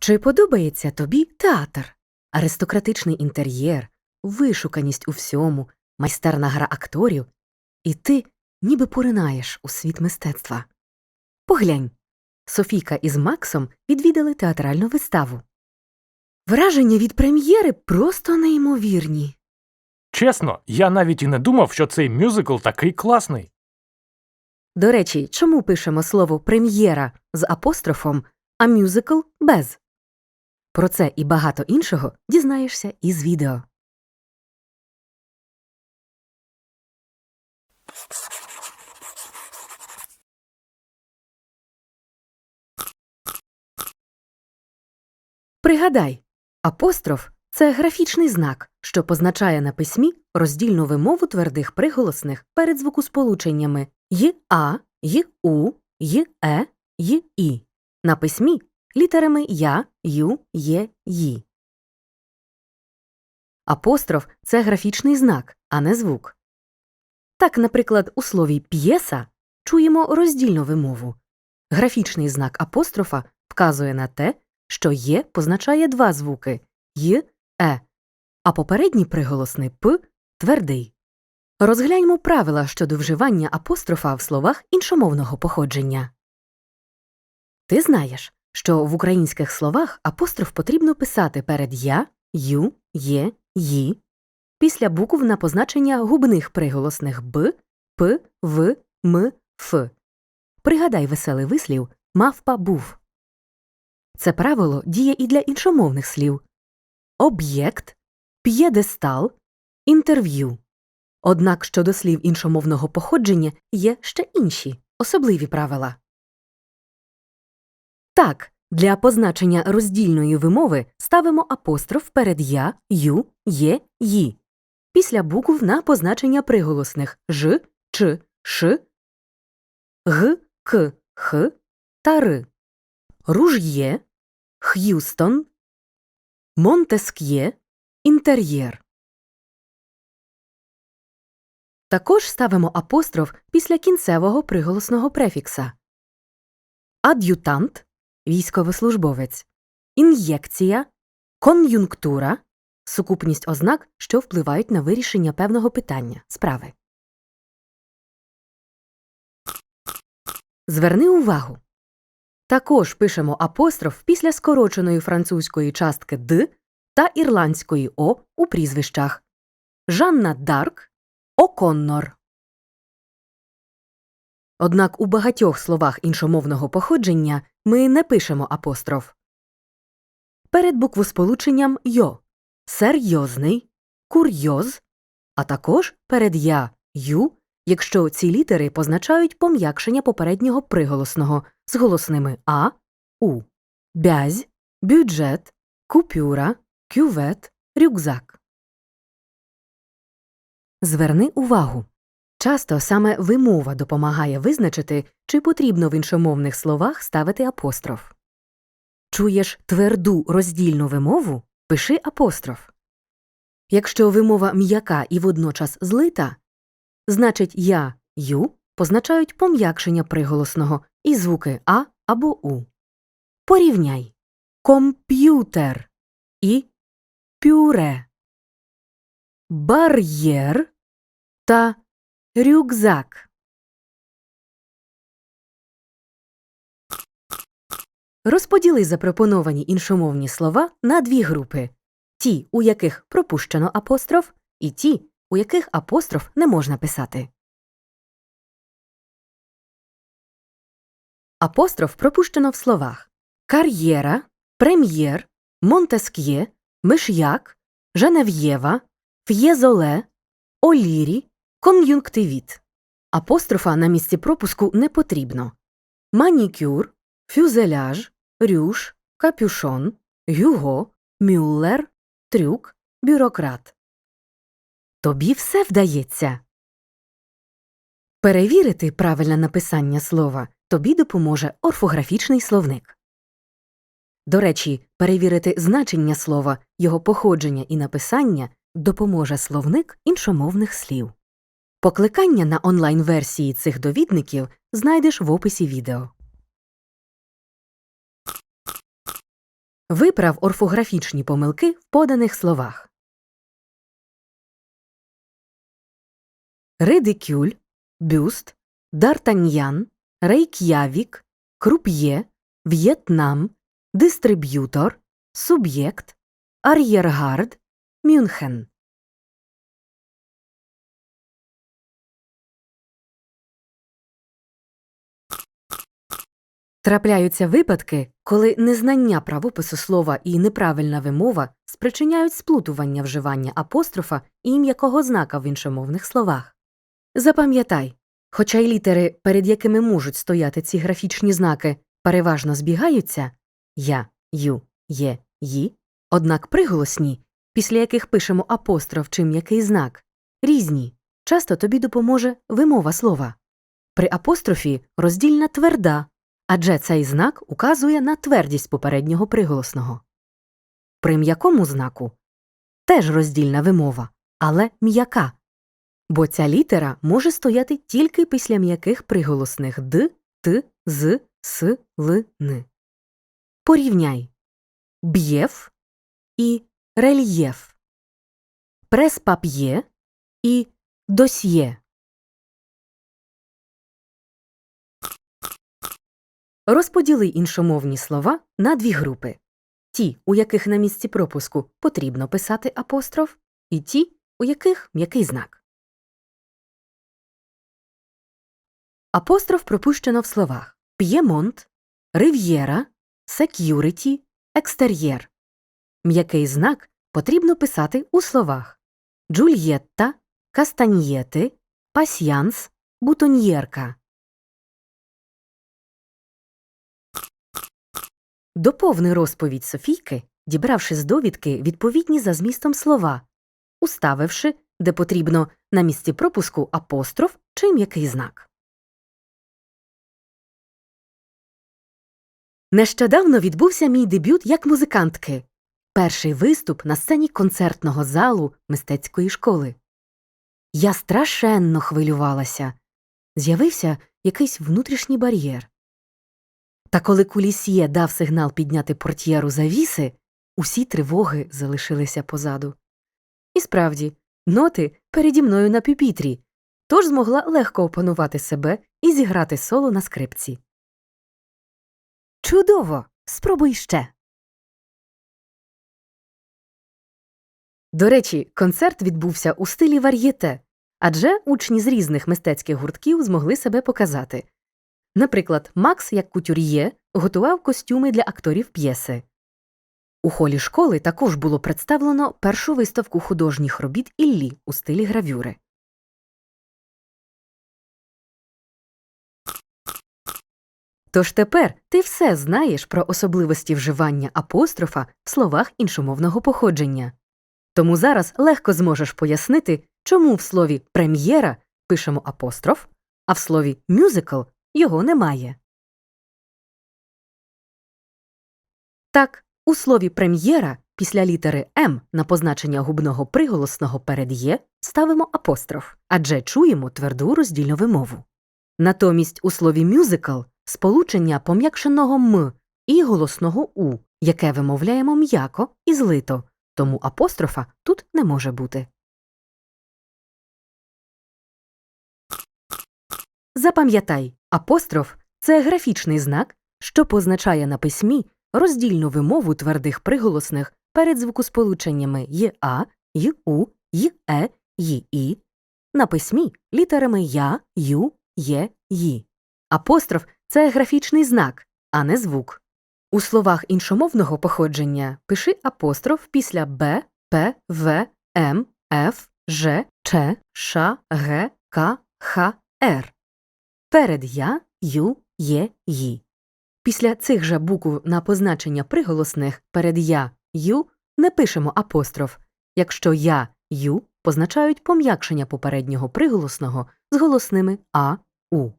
Чи подобається тобі театр? Аристократичний інтер'єр, вишуканість у всьому, майстерна гра акторів, і ти ніби поринаєш у світ мистецтва. Поглянь, Софійка із Максом відвідали театральну виставу. Враження від прем'єри просто неймовірні. Чесно, я навіть і не думав, що цей мюзикл такий класний. До речі, чому пишемо слово прем'єра з апострофом, а мюзикл без? Про це і багато іншого дізнаєшся із відео. Пригадай, апостроф це графічний знак, що позначає на письмі роздільну вимову твердих приголосних перед звукосполученнями й а, й у, й е, й і. На письмі літерами я, ю, є, ї. Апостроф це графічний знак, а не звук. Так, наприклад, у слові п'єса чуємо роздільну вимову. Графічний знак апострофа вказує на те, що є позначає два звуки й, е, а попередній приголосний п твердий. Розгляньмо правила щодо вживання апострофа в словах іншомовного походження. Ти знаєш, що в українських словах апостроф потрібно писати перед я, ю, є, ї, після букв на позначення губних приголосних б, п, в, м, ф. Пригадай веселий вислів мавпа був. Це правило діє і для іншомовних слів об'єкт, п'єдестал, інтерв'ю. Однак щодо слів іншомовного походження є ще інші особливі правила. Так, для позначення роздільної вимови ставимо апостроф перед я, ю, є, ї. Після букв на позначення приголосних ж, ч, ш, г, к, х та р. Руж'є, Х'юстон, Монтеск'є, інтер'єр. Також ставимо апостроф після кінцевого приголосного префікса. Ад'ютант військовослужбовець, ін'єкція, кон'юнктура сукупність ознак, що впливають на вирішення певного питання справи. Зверни увагу. Також пишемо апостроф після скороченої французької частки д та ірландської о у прізвищах Жанна Дарк, Оконнор. Однак у багатьох словах іншомовного походження ми не пишемо апостроф. Перед буквосполученням йо серйозний, курйоз, а також перед я ю, якщо ці літери позначають пом'якшення попереднього приголосного з голосними а, у, бязь, бюджет, купюра, кювет, рюкзак. Зверни увагу. Часто саме вимова допомагає визначити, чи потрібно в іншомовних словах ставити апостроф. Чуєш тверду роздільну вимову пиши апостроф. Якщо вимова м'яка і водночас злита, значить я ю позначають пом'якшення приголосного і звуки а або у. Порівняй комп'ютер і пюре, бар'єр та рюкзак. Розподіли запропоновані іншомовні слова на дві групи ті, у яких пропущено апостроф, і ті, у яких апостроф не можна писати. Апостроф пропущено в словах кар'єра, прем'єр, Монтеск'є, Миш'як, Женев'єва, Ф'єзоле, Олірі, кон'юнктивіт. Апострофа на місці пропуску не потрібно. Манікюр, фюзеляж, рюш, капюшон, гюго, мюллер, трюк, бюрократ. Тобі все вдається. Перевірити правильне написання слова тобі допоможе орфографічний словник. До речі, перевірити значення слова, його походження і написання допоможе словник іншомовних слів. Покликання на онлайн-версії цих довідників знайдеш в описі відео. Виправ орфографічні помилки в поданих словах. Ридикюль, бюст, дартаньян, рейк'явік, круп'є, в'єтнам, дистриб'ютор, суб'єкт, ар'єргард, Мюнхен. Трапляються випадки, коли незнання правопису слова і неправильна вимова спричиняють сплутування вживання апострофа і м'якого знака в іншомовних словах. Запам'ятай, хоча й літери, перед якими можуть стояти ці графічні знаки, переважно збігаються я, ю, є, ї, однак приголосні, після яких пишемо апостроф чи м'який знак, різні. Часто тобі допоможе вимова слова. При апострофі роздільна тверда, адже цей знак указує на твердість попереднього приголосного. При м'якому знаку теж роздільна вимова, але м'яка, бо ця літера може стояти тільки після м'яких приголосних д, т, з, с, л, н. Порівняй б'єв і рельєф, прес-пап'є і досьє. Розподіли іншомовні слова на дві групи: ті, у яких на місці пропуску потрібно писати апостроф, і ті, у яких м'який знак. Апостроф пропущено в словах п'ємонт, рив'єра, сек'юриті, екстер'єр. М'який знак потрібно писати у словах Джульєтта, кастаньєти, пасьянс, бутоньєрка. Доповни розповідь Софійки, дібравши з довідки відповідні за змістом слова, уставивши, де потрібно, на місці пропуску апостроф чи м'який знак. Нещодавно відбувся мій дебют як музикантки. Перший виступ на сцені концертного залу мистецької школи. Я страшенно хвилювалася. З'явився якийсь внутрішній бар'єр. Та коли кулісьє дав сигнал підняти портьєру завіси, усі тривоги залишилися позаду. І справді, ноти переді мною на пюпітрі, тож змогла легко опанувати себе і зіграти соло на скрипці. Чудово! Спробуй ще. До речі, концерт відбувся у стилі вар'єте, адже учні з різних мистецьких гуртків змогли себе показати. Наприклад, Макс, як кутюр'є, готував костюми для акторів п'єси. У холі школи також було представлено першу виставку художніх робіт Іллі у стилі гравюри. Тож тепер ти все знаєш про особливості вживання апострофа в словах іншомовного походження. Тому зараз легко зможеш пояснити, чому в слові прем'єра пишемо апостроф, а в слові мюзикл його немає. Так, у слові прем'єра після літери М на позначення губного приголосного перед є ставимо апостроф, адже чуємо тверду роздільну вимову. Натомість у слові мюзикл сполучення пом'якшеного м і голосного у, яке вимовляємо м'яко і злито, тому апострофа тут не може бути. Запам'ятай, апостроф це графічний знак, що позначає на письмі роздільну вимову твердих приголосних перед звукосполученнями ЄА, ЮУ, ЙЕ, ЙІ, на письмі літерами Я, Ю, Є, Ї. Апостроф це графічний знак, а не звук. У словах іншомовного походження пиши апостроф після Б, П, В, М, Ф, Ж, Ч, Ш, Г, К, Х, Р. Перед я, ю, є, ї. Після цих же букв на позначення приголосних перед я, ю не пишемо апостроф, якщо я, ю позначають пом'якшення попереднього приголосного з голосними а, у.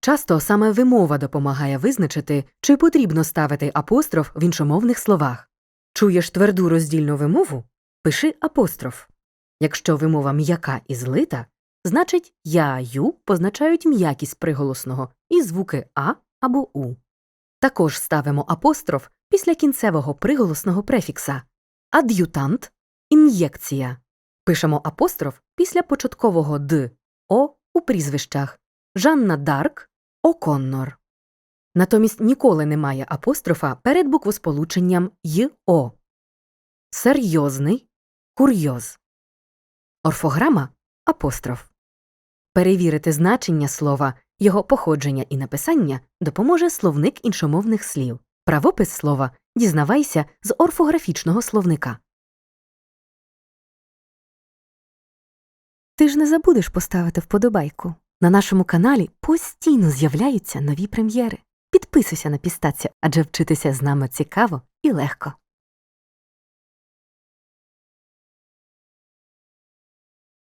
Часто саме вимова допомагає визначити, чи потрібно ставити апостроф в іншомовних словах. Чуєш тверду роздільну вимову? Пиши апостроф. Якщо вимова м'яка і злита, значить я, ю позначають м'якість приголосного і звуки а або у. Також ставимо апостроф після кінцевого приголосного префікса, ад'ютант ін'єкція. Пишемо апостроф після початкового д о у прізвищах Жанна Дарк Оконнор. Натомість ніколи немає апострофа перед буквосполученням й о. Серйозний курйоз. Орфограма апостроф. Перевірити значення слова, його походження і написання допоможе словник іншомовних слів. Правопис слова дізнавайся з орфографічного словника. Ти ж не забудеш поставити вподобайку. На нашому каналі постійно з'являються нові прем'єри. Підписуйся на пістацію, адже вчитися з нами цікаво і легко.